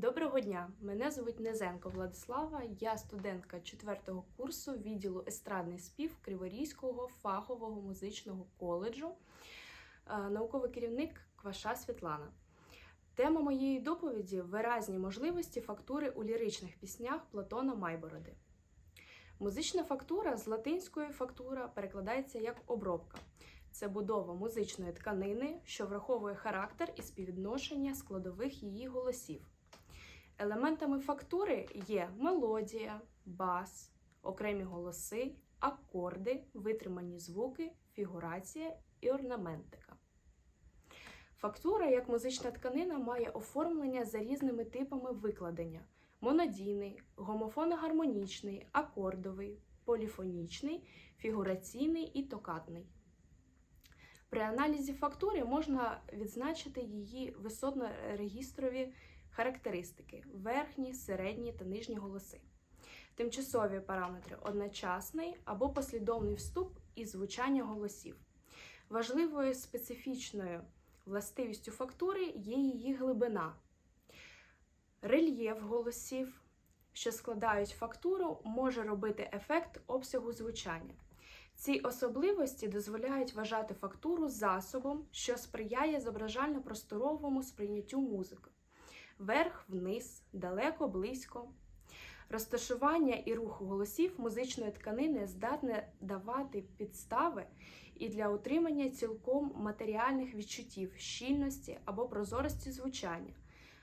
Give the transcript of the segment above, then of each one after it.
Доброго дня! Мене звуть Незенко Владислава. Я студентка 4 курсу відділу естрадний спів Криворізького фахового музичного коледжу, е, науковий керівник Кваша Світлана. Тема моєї доповіді виразні можливості фактури у ліричних піснях Платона Майбороди. Музична фактура з латинської фактура перекладається як обробка. Це будова музичної тканини, що враховує характер і співвідношення складових її голосів. Елементами фактури є мелодія, бас, окремі голоси, акорди, витримані звуки, фігурація і орнаментика. Фактура як музична тканина має оформлення за різними типами викладення: монодійний, гомофоно-гармонічний, акордовий, поліфонічний, фігураційний і токатний. При аналізі фактури можна відзначити її висотно-регістрові характеристики верхні, середні та нижні голоси. Тимчасові параметри одночасний або послідовний вступ і звучання голосів. Важливою специфічною властивістю фактури є її глибина. Рельєф голосів, що складають фактуру, може робити ефект обсягу звучання. Ці особливості дозволяють вважати фактуру засобом, що сприяє зображально-просторовому сприйняттю музики вверх, вниз, далеко, близько. Розташування і рух голосів музичної тканини здатне давати підстави і для утримання цілком матеріальних відчуттів, щільності або прозорості звучання,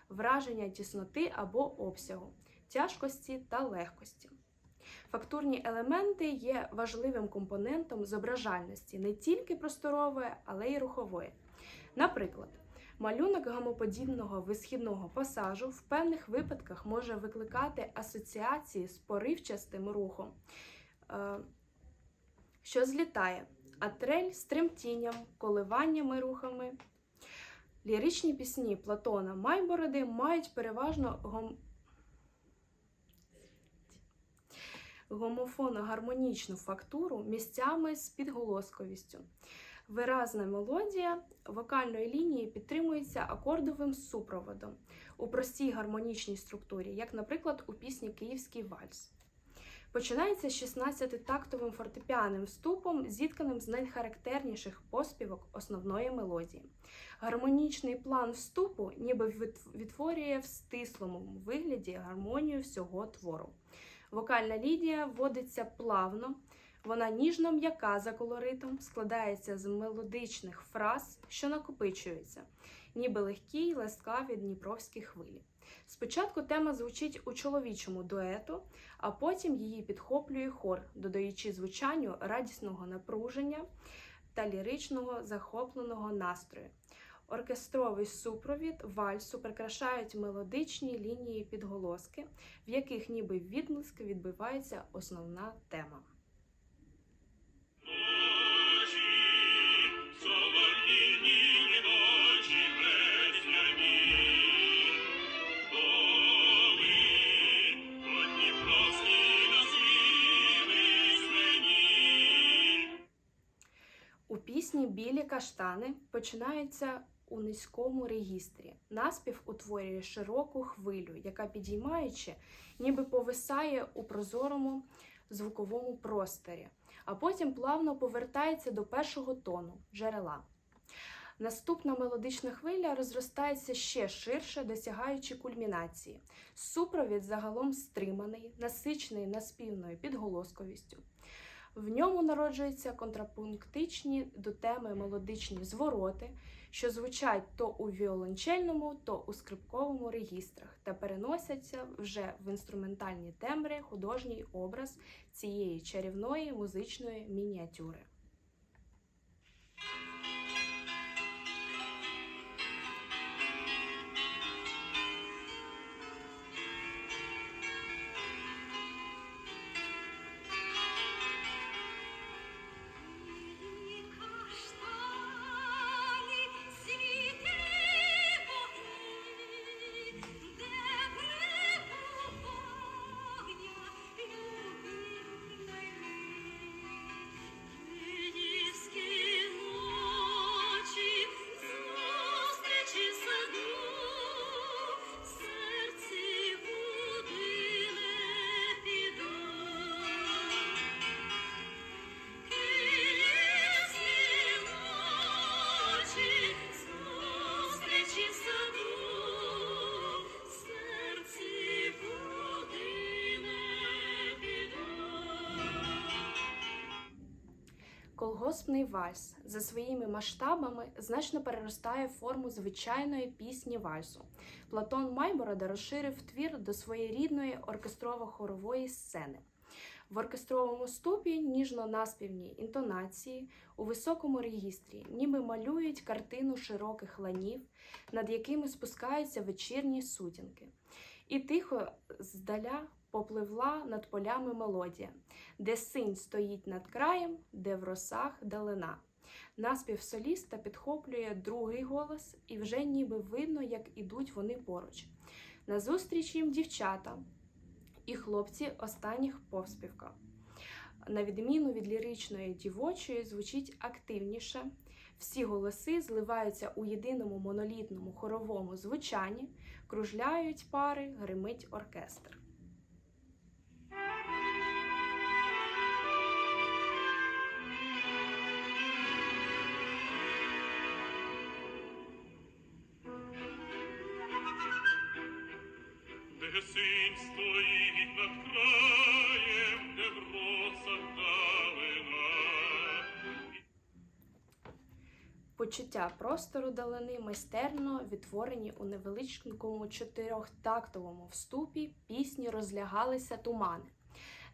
враження тісноти або обсягу, тяжкості та легкості. Фактурні елементи є важливим компонентом зображальності не тільки просторової, але й рухової. Наприклад, Малюнок гамоподібного висхідного пасажу в певних випадках може викликати асоціації з поривчастим рухом, е, що злітає, а трель з тремтінням, коливаннями рухами. Ліричні пісні Платона Майбороди мають переважно гом... гомофоно-гармонічну фактуру місцями з підголосковістю. Виразна мелодія вокальної лінії підтримується акордовим супроводом у простій гармонічній структурі, як, наприклад, у пісні Київський вальс. Починається з 16-тактовим фортепіанним вступом, зітканим з найхарактерніших поспівок основної мелодії. Гармонічний план вступу ніби відтворює в стислому вигляді гармонію всього твору. Вокальна лінія вводиться плавно. Вона ніжно м'яка за колоритом, складається з мелодичних фраз, що накопичуються, ніби легкі й ласкаві дніпровські хвилі. Спочатку тема звучить у чоловічому дуету, а потім її підхоплює хор, додаючи звучанню радісного напруження та ліричного захопленого настрою. Оркестровий супровід вальсу прикрашають мелодичні лінії підголоски, в яких ніби відблиск відбивається основна тема. Каштани починаються у низькому регістрі. Наспів утворює широку хвилю, яка підіймаючи, ніби повисає у прозорому звуковому просторі, а потім плавно повертається до першого тону джерела. Наступна мелодична хвиля розростається ще ширше, досягаючи кульмінації. Супровід загалом стриманий, насичений наспівною підголосковістю. В ньому народжуються контрапунктичні до теми мелодичні звороти, що звучать то у віолончельному, то у скрипковому регістрах та переносяться вже в інструментальні тембри художній образ цієї чарівної музичної мініатюри. Многогоспний вальс за своїми масштабами значно переростає форму звичайної пісні вальсу. Платон Майборода розширив твір до своєрідної оркестрово-хорової сцени. В оркестровому ступі ніжно-наспівні інтонації у високому регістрі, ніби малюють картину широких ланів, над якими спускаються вечірні сутінки. І тихо здаля попливла над полями мелодія, де синь стоїть над краєм, де в росах далина. Наспів соліста підхоплює другий голос, і вже ніби видно, як ідуть вони поруч. Назустріч їм дівчата і хлопці останніх повспівка. На відміну від ліричної дівочої, звучить активніше. Всі голоси зливаються у єдиному монолітному хоровому звучанні, кружляють пари, гримить оркестр. Де стоїть над краєм. Почуття простору далини майстерно відтворені у невеличкому чотирьохтактовому вступі пісні розлягалися тумани,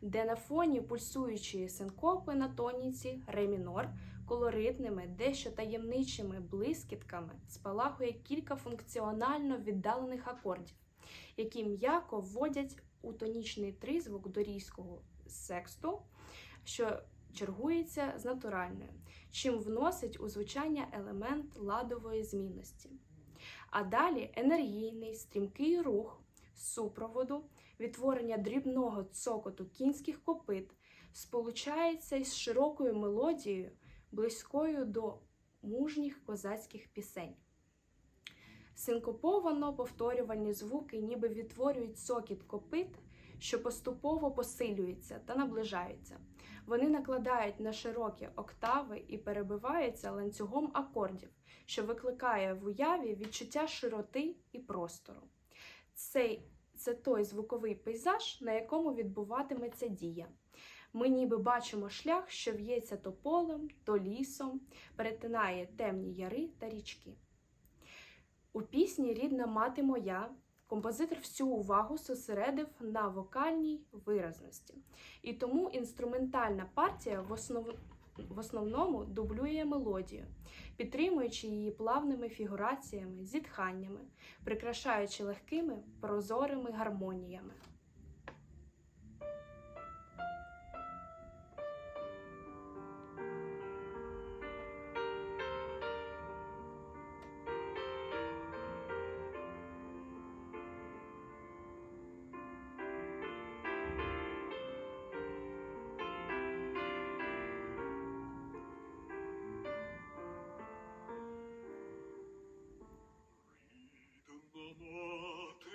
де на фоні пульсуючої синкопи на тоніці ре мінор колоритними, дещо таємничими блискітками спалахує кілька функціонально віддалених акордів, які м'яко вводять у тонічний тризвук дорійського сексту, що чергується з натуральною чим вносить у звучання елемент ладової змінності. А далі енергійний, стрімкий рух супроводу, відтворення дрібного цокоту кінських копит сполучається із широкою мелодією, близькою до мужніх козацьких пісень. Синкоповано повторювані звуки ніби відтворюють цокіт копит, що поступово посилюється та наближаються. Вони накладають на широкі октави і перебиваються ланцюгом акордів, що викликає в уяві відчуття широти і простору. Цей, це той звуковий пейзаж, на якому відбуватиметься дія. Ми ніби бачимо шлях, що в'ється то полем, то лісом, перетинає темні яри та річки. У пісні Рідна мати моя композитор всю увагу зосередив на вокальній виразності. І тому інструментальна партія в, основ... в основному дублює мелодію, підтримуючи її плавними фігураціями, зітханнями, прикрашаючи легкими прозорими гармоніями. Мати.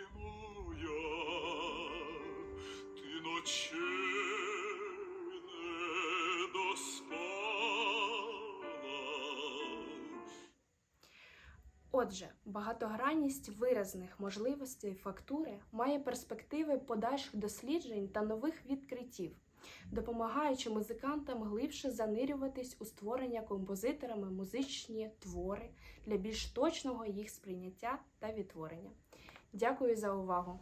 Отже, багатогранність виразних можливостей фактури має перспективи подальших досліджень та нових відкриттів, допомагаючи музикантам глибше занирюватись у створення композиторами музичні твори для більш точного їх сприйняття та відтворення. Дякую за увагу!